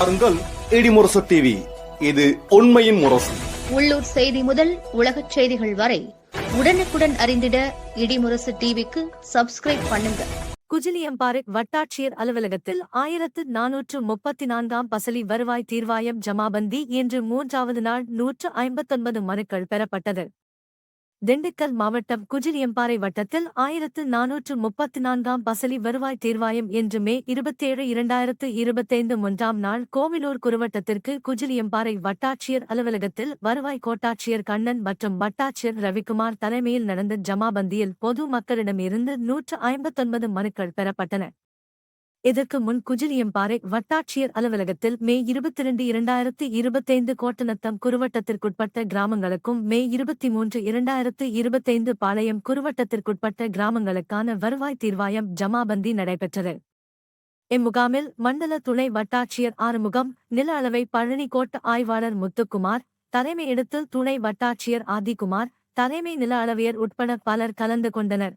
பாருங்கள் இடிமுரசு டிவி இது உண்மையின் முரசு. உள்ளூர் செய்தி முதல் உலகச் செய்திகள் வரை உடனுக்குடன் அறிந்திட இடிமுரசு டிவிக்கு சப்ஸ்கிரைப் பண்ணுங்க. குஜிலியம்பாறை வட்டாட்சியர் அலுவலகத்தில் ஆயிரத்து நானூற்று முப்பத்தி நான்காம் பசலி வருவாய் தீர்வாயம் ஜமாபந்தி இன்று மூன்றாவது நாள் நூற்று ஐம்பத்தொன்பது மனுக்கள் பெறப்பட்டது. திண்டுக்கல் மாவட்டம் குஜிலியம்பாறை வட்டத்தில் ஆயிரத்து நானூற்று முப்பத்தி நான்காம் பசலி வருவாய் தீர்வாயம் என்று மே இருபத்தேழு இரண்டாயிரத்து இருபத்தைந்து ஒன்றாம் நாள் கோவிலூர் குறுவட்டத்திற்கு குஜிலியம்பாறை வட்டாட்சியர் அலுவலகத்தில் வருவாய் கோட்டாட்சியர் கண்ணன் மற்றும் வட்டாட்சியர் ரவிக்குமார் தலைமையில் நடந்த ஜமாபந்தியில் பொது மக்களிடமிருந்து நூற்று ஐம்பத்தொன்பது மனுக்கள் பெறப்பட்டன. இதற்கு முன் குஜிலியம்பாறை வட்டாட்சியர் அலுவலகத்தில் மே இருபத்தி இரண்டு இரண்டாயிரத்து இருபத்தைந்து கோட்டநத்தம் குறுவட்டத்திற்குட்பட்ட கிராமங்களுக்கும் மே இருபத்தி மூன்று இரண்டாயிரத்து இருபத்தைந்து பாளையம் குறுவட்டத்திற்குட்பட்ட கிராமங்களுக்கான வருவாய் தீர்வாயம் ஜமாபந்தி நடைபெற்றது. இம்முகாமில் மண்டல துணை வட்டாட்சியர் ஆறுமுகம் நில அளவை பழனி கோட்ட ஆய்வாளர் முத்துக்குமார் தலைமை எடுத்து துணை வட்டாட்சியர் ஆதிக்குமார் தலைமை நில அளவியர் உட்பட பலர் கலந்து கொண்டனர்.